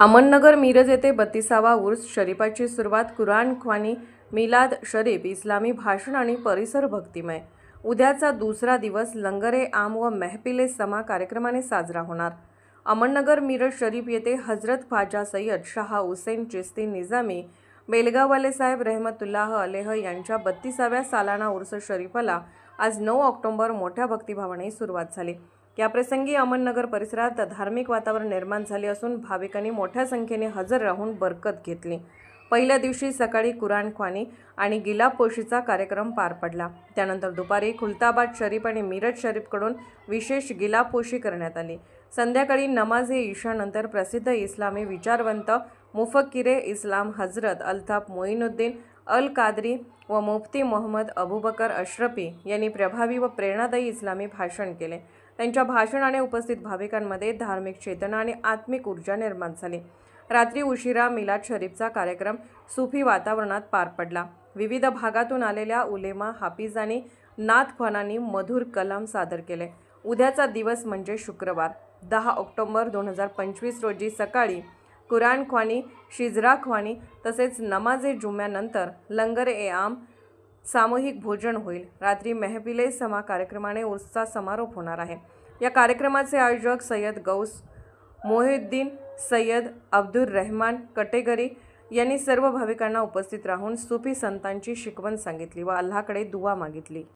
अमननगर मिरज येथे बत्तीसावा उर्स शरीफाची सुरुवात कुराण ख्वानी मिलाद शरीफ इस्लामी भाषण आणि परिसर भक्तिमय. उद्याचा दुसरा दिवस लंगरे आम व मेहपिले समा कार्यक्रमाने साजरा होणार. अमननगर मिरज शरीफ येथे हजरत ख्वाजा सय्यद शाह हुसेन चिस्ती निजामी बेलगाववाले साहेब रहमतुल्लाह अलेह यांच्या बत्तीसाव्या सालाना उर्स शरीफाला आज नऊ ऑक्टोबर मोठ्या भक्तिभावाने सुरुवात झाली. याप्रसंगी अमननगर परिसरात धार्मिक वातावरण निर्माण झाले असून भाविकांनी मोठ्या संख्येने हजर राहून बरकत घेतली. पहिल्या दिवशी सकाळी कुराणख्वानी आणि गिलापोशीचा कार्यक्रम पार पडला. त्यानंतर दुपारी खुलताबाद शरीफ आणि मिरज शरीफकडून विशेष गिलापोशी करण्यात आली. संध्याकाळी नमाज हे ईशानंतर प्रसिद्ध इस्लामी विचारवंत मुफक्किरे इस्लाम हजरत अल्ताफ मोईनुद्दीन अल कादरी व मुफ्ती मोहम्मद अबूबकर अश्रफी यांनी प्रभावी व प्रेरणादायी इस्लामी भाषण केले. त्यांच्या भाषणाने उपस्थित भाविकांमध्ये धार्मिक चेतना आणि आत्मिक ऊर्जा निर्माण झाली. रात्री उशिरा मिलाद शरीफचा कार्यक्रम सुफी वातावरणात पार पडला. विविध भागातून आलेल्या उलेमा हाफिज आणि नाथख्वानांनी मधुर कलाम सादर केले. उद्याचा दिवस म्हणजे शुक्रवार दहा ऑक्टोबर दोन हजार पंचवीस रोजी सकाळी कुराण ख्वानी शिजरा ख्वानी तसेच नमाजे जुम्यानंतर लंगर ए आम सामूहिक भोजन होईल. रात्री मेहबिले समा कार्यक्रमाने उर्सचा समारोप होणार आहे. या कार्यक्रमाचे आयोजक सय्यद गौस मोहिद्दीन सय्यद अब्दुल रहमान कटेगरी यांनी सर्व भाविकांना उपस्थित राहून सुफी संतांची शिकवण सांगितली व अल्लाकडे दुवा मागितली.